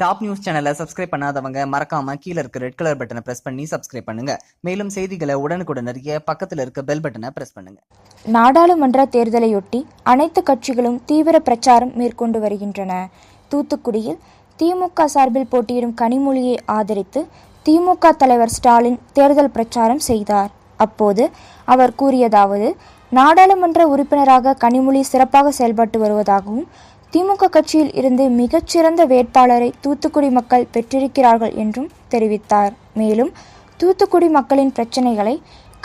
Top news சேனலை subscribe பண்ணாதவங்க மறக்காம கீழே இருக்க ரெட் கலர் பட்டனை பிரஸ் பண்ணி சப்ஸ்கிரைப் பண்ணுங்க. மேலும் செய்திகளை உடனுக்குடன் அறிய பக்கத்தில் இருக்க பெல் பட்டனை பிரஸ் பண்ணுங்க. நாடாளுமன்ற தேர்தலையொட்டி அனைத்து கட்சிகளும் தீவிர பிரச்சாரம் மேற்கொண்டு வருகின்றன. தூத்துக்குடியில் திமுக சார்பில் போட்டியிடும் கனிமொழியை ஆதரித்து திமுக தலைவர் ஸ்டாலின் தேர்தல் பிரச்சாரம் செய்தார். அப்போது அவர் கூறியதாவது நாடாளுமன்ற உறுப்பினராக கனிமொழி சிறப்பாக செயல்பட்டு வருவதாகவும் திமுக கட்சியில் இருந்து மிகச்சிறந்த வேட்பாளரை தூத்துக்குடி மக்கள் பெற்றிருக்கிறார்கள் என்றும் தெரிவித்தார். மேலும் தூத்துக்குடி மக்களின் பிரச்சனைகளை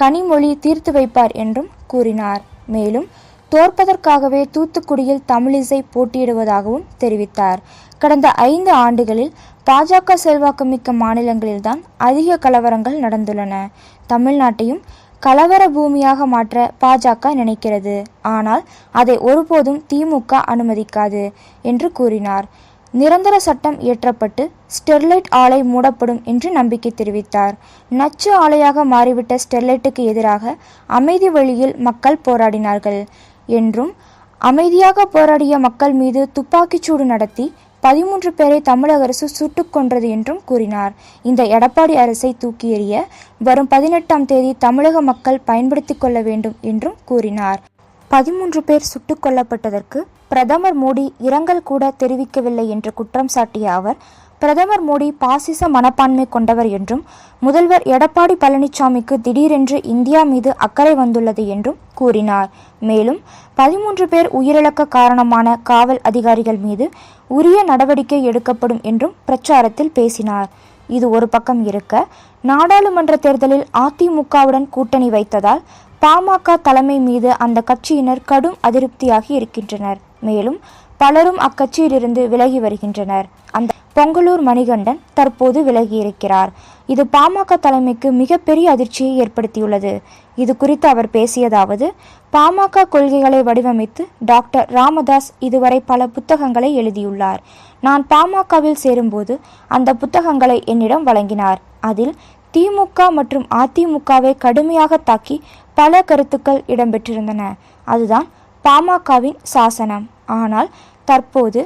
கனிமொழி தீர்த்து வைப்பார் என்றும் கூறினார். மேலும் தோற்பதற்காகவே தூத்துக்குடியில் தமிழிசை போட்டியிடுவதாகவும் தெரிவித்தார். கடந்த ஐந்து ஆண்டுகளில் பாஜக செல்வாக்குமிக்க மாநிலங்களில்தான் அதிக கலவரங்கள் நடந்துள்ளன. தமிழ்நாட்டையும் கலவர பூமியாக மாற்ற பாஜக நினைக்கிறது. ஆனால் அதை ஒருபோதும் திமுக அனுமதிக்காது என்று கூறினார். நிரந்தர சட்டம் இயற்றப்பட்டு ஸ்டெர்லைட் ஆலை மூடப்படும் என்று நம்பிக்கை தெரிவித்தார். நச்சு ஆலையாக மாறிவிட்ட ஸ்டெர்லைட்டுக்கு எதிராக அமைதி வழியில் மக்கள் போராடினார்கள் என்றும் அமைதியாக போராடிய மக்கள் மீது துப்பாக்கிச்சூடு நடத்தி பதிமூன்று பேரை தமிழக அரசு சுட்டுக் கொன்றது என்றும் கூறினார். இந்த எடப்பாடி அரசை தூக்கி எறிய வரும் பதினெட்டாம் தேதி தமிழக மக்கள் பயன்படுத்திக் கொள்ள வேண்டும் என்றும் கூறினார். பதிமூன்று பேர் சுட்டுக் கொல்லப்பட்டதற்கு பிரதமர் மோடி இரங்கல் கூட தெரிவிக்கவில்லை என்று குற்றம் சாட்டிய அவர் பிரதமர் மோடி பாசிச மனப்பான்மை கொண்டவர் என்றும் முதல்வர் எடப்பாடி பழனிசாமிக்கு திடீரென்று இந்தியா மீது அக்கறை வந்துள்ளது என்றும் கூறினார். மேலும் பதிமூன்று பேர் உயிரிழக்க காரணமான காவல் அதிகாரிகள் மீது உரிய நடவடிக்கை எடுக்கப்படும் என்றும் பிரச்சாரத்தில் பேசினார். இது ஒரு பக்கம் இருக்க நாடாளுமன்ற தேர்தலில் அதிமுகவுடன் கூட்டணி வைத்ததால் பாமக தலைமை மீது அந்த கட்சியினர் கடும் அதிருப்தியாகி இருக்கின்றனர். மேலும் பலரும் அக்கட்சியிலிருந்து விலகி வருகின்றனர். அந்த பொங்கலூர் மணிகண்டன் தற்போது விலகியிருக்கிறார். இது பாமக தலைமைக்கு மிகப்பெரிய அதிர்ச்சியை ஏற்படுத்தியுள்ளது. இது குறித்து அவர் பேசியதாவது பாமக கொள்கைகளை வடிவமைத்து டாக்டர் ராமதாஸ் இதுவரை பல புத்தகங்களை எழுதியுள்ளார். நான் பாமகவில் சேரும்போது அந்த புத்தகங்களை என்னிடம் வழங்கினார். அதில் திமுக மற்றும் அதிமுகவை கடுமையாக தாக்கி பல கருத்துக்கள் இடம்பெற்றிருந்தன. அதுதான் பாமகவின் சாசனம். ஆனால் தற்போது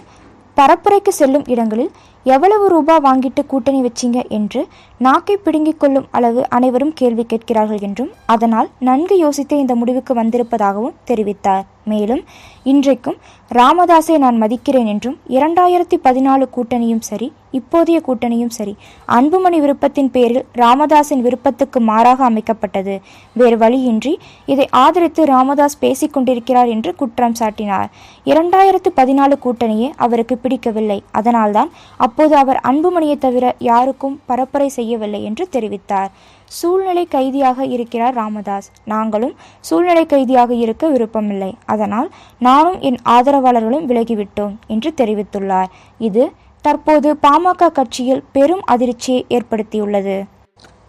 பரப்புரைக்கு செல்லும் இடங்களில் எவ்வளவு ரூபா வாங்கிட்டு கூட்டணி வச்சீங்க என்று நாக்கை பிடுங்கிக் கொள்ளும் அளவு அனைவரும் கேள்வி கேட்கிறார்கள் என்றும் அதனால் நன்கு யோசித்து இந்த முடிவுக்கு வந்திருப்பதாகவும் தெரிவித்தார். மேலும் இன்றைக்கும் ராமதாஸை நான் மதிக்கிறேன் என்றும் இரண்டாயிரத்தி பதினாலு கூட்டணியும் சரி இப்போதைய கூட்டணியும் சரி அன்புமணி விருப்பத்தின் பேரில் ராமதாஸின் விருப்பத்துக்கு மாறாக அமைக்கப்பட்டது. வேறு வழியின்றி இதை ஆதரித்து ராமதாஸ் பேசிக் கொண்டிருக்கிறார் என்று குற்றம் சாட்டினார். இரண்டாயிரத்து பதினாலு கூட்டணியே அவருக்கு பிடிக்கவில்லை. அதனால்தான் அப்போது அவர் அன்புமணியை தவிர யாருக்கும் பரப்புரை செய்யவில்லை என்று தெரிவித்தார். சூழ்நிலை கைதியாக இருக்கிறார் ராமதாஸ். நாங்களும் சூழ்நிலை கைதியாக இருக்க விருப்பமில்லை. அதனால் நானும் என் ஆதரவாளர்களும் விலகிவிட்டோம் என்று தெரிவித்துள்ளார். இது தற்போது பாமக கட்சியில் பெரும் அதிர்ச்சியை ஏற்படுத்தியுள்ளது.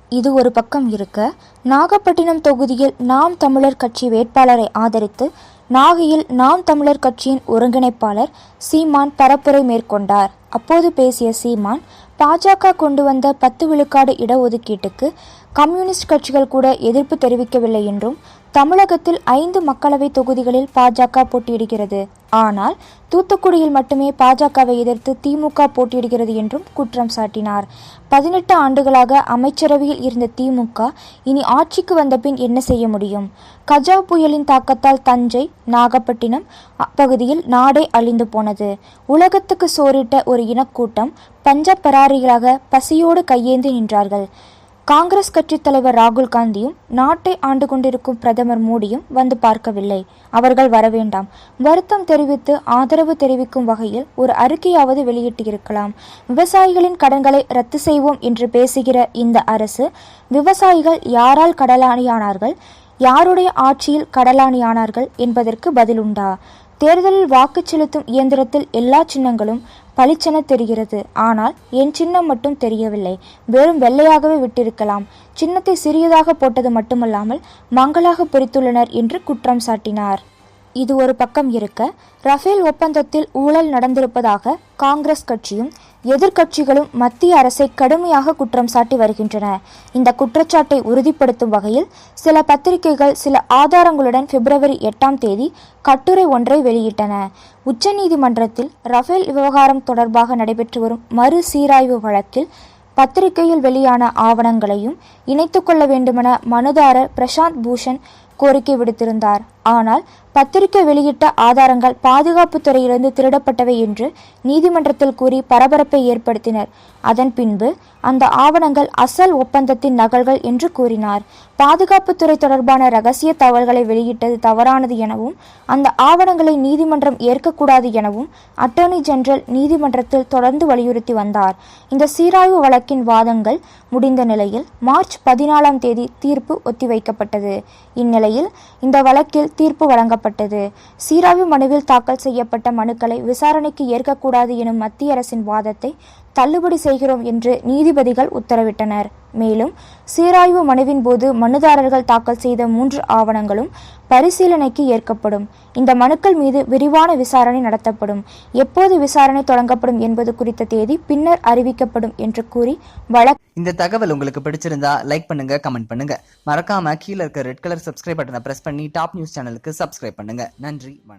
இது ஒரு பக்கம் இருக்க நாகப்பட்டினம் தொகுதியில் நாம் தமிழர் கட்சி வேட்பாளரை ஆதரித்து நாகையில் நாம் தமிழர் கட்சியின் ஒருங்கிணைப்பாளர் சீமான் பரப்புரை மேற்கொண்டார். அப்போது பேசிய சீமான் பாஜக கொண்டு வந்த பத்து விழுக்காடு இடஒதுக்கீட்டுக்கு கம்யூனிஸ்ட் கட்சிகள் கூட எதிர்ப்பு தெரிவிக்கவில்லை என்றும் தமிழகத்தில் ஐந்து மக்களவை தொகுதிகளில் பாஜக போட்டியிடுகிறது. ஆனால் தூத்துக்குடியில் மட்டுமே பாஜகவை எதிர்த்து திமுக போட்டியிடுகிறது என்றும் குற்றம் சாட்டினார். பதினெட்டு ஆண்டுகளாக அமைச்சரவையில் இருந்த திமுக இனி ஆட்சிக்கு வந்தபின் என்ன செய்ய முடியும்? கஜா புயலின் தாக்கத்தால் தஞ்சை நாகப்பட்டினம் பகுதியில் நாடே அழிந்து போனது. உலகத்துக்கு சோரிட்ட ஒரு இனக்கூட்டம் பஞ்சப்பராரிகளாக பசியோடு கையேந்து நின்றார்கள். காங்கிரஸ் கட்சித் தலைவர் ராகுல் காந்தியும் நாட்டை ஆண்டு கொண்டிருக்கும் பிரதமர் மோடியும் வந்து பார்க்கவில்லை. அவர்கள் வரவேண்டாம் வருத்தம் தெரிவித்து ஆதரவு தெரிவிக்கும் வகையில் ஒரு அறிக்கையாவது வெளியிட்டிருக்கலாம். விவசாயிகளின் கடன்களை ரத்து செய்வோம் என்று பேசுகிற இந்த அரசு விவசாயிகள் யாரால் கடலாணியானார்கள் யாருடைய ஆட்சியில் கடலாணியானார்கள் என்பதற்கு பதிலுண்டா? தேர்தலில் வாக்கு செலுத்தும் இயந்திரத்தில் எல்லா சின்னங்களும் பளிச்சென தெரிகிறது. ஆனால் என் சின்னம் மட்டும் தெரியவில்லை. வெறும் வெள்ளையாகவே விட்டிருக்கலாம். சின்னத்தை சிறியதாக போட்டது மட்டுமல்லாமல் மங்களாக பொறித்துள்ளனர் என்று குற்றம் சாட்டினார். இது ஒரு பக்கம் இருக்க ரஃபேல் ஒப்பந்தத்தில் ஊழல் நடந்திருப்பதாக காங்கிரஸ் கட்சியும் எதிர்க்கட்சிகளும் மத்திய அரசை கடுமையாக குற்றம் சாட்டி வருகின்றன. இந்த குற்றச்சாட்டை உறுதிப்படுத்தும் வகையில் சில பத்திரிகைகள் சில ஆதாரங்களுடன் பிப்ரவரி எட்டாம் தேதி கட்டுரை ஒன்றை வெளியிட்டன. உச்சநீதிமன்றத்தில் ரஃபேல் விவகாரம் தொடர்பாக நடைபெற்று வரும் மறு சீராய்வு வழக்கில் பத்திரிகையில் வெளியான ஆவணங்களையும் இணைத்துக்கொள்ள வேண்டுமென மனுதாரர் பிரசாந்த் பூஷன் கோரிக்கை விடுத்திருந்தார். ஆனால் பத்திரிகை வெளியிட்ட ஆதாரங்கள் பாதுகாப்புத் துறையிலிருந்து திருடப்பட்டவை என்று நீதிமன்றத்தில் கூறி பரபரப்பை ஏற்படுத்தினர். அதன் பின்பு அந்த ஆவணங்கள் அசல் ஒப்பந்தத்தின் நகல்கள் என்று கூறினார். பாதுகாப்புத்துறை தொடர்பான ரகசிய தகவல்களை வெளியிட்டது தவறானது எனவும் அந்த ஆவணங்களை நீதிமன்றம் ஏற்கக்கூடாது எனவும் அட்டர்னி ஜெனரல் நீதிமன்றத்தில் தொடர்ந்து வலியுறுத்தி வந்தார். இந்த சீராய்வு வழக்கின் வாதங்கள் முடிந்த நிலையில் மார்ச் பதினாலாம் தேதி தீர்ப்பு ஒத்திவைக்கப்பட்டது. இந்நிலையில் இந்த வழக்கில் தீர்ப்பு வழங்கப்பட்டது சீராய்வு மனுவில் தாக்கல் செய்யப்பட்ட மனுக்களை விசாரணைக்கு ஏற்கக்கூடாது எனும் மத்திய அரசின் வாதத்தை தள்ளுபடி செய்கிறோம் என்று நீதிபதிகள் உத்தரவிட்டனர். மேலும் சீராய்வு மனுவின் போது மனுதாரர்கள் தாக்கல் செய்த மூன்று ஆவணங்களும் பரிசீலனைக்கு ஏற்கப்படும். இந்த மனுக்கள் மீது விரிவான விசாரணை நடத்தப்படும். எப்போது விசாரணை தொடங்கப்படும் என்பது குறித்த தேதி பின்னர் அறிவிக்கப்படும் என்று கூறி வழக்கு இந்த தகவல் உங்களுக்கு பிடிச்சிருந்தா லைக் பண்ணுங்க கமெண்ட் பண்ணுங்க. மறக்காம கீழே இருக்க ரெட் கலர் சப்ஸ்கிரைப் பட்டனை பிரஸ் பண்ணி டாப் நியூஸ் சேனலுக்கு சப்ஸ்கிரைப் பண்ணுங்க. நன்றி வணக்கம்.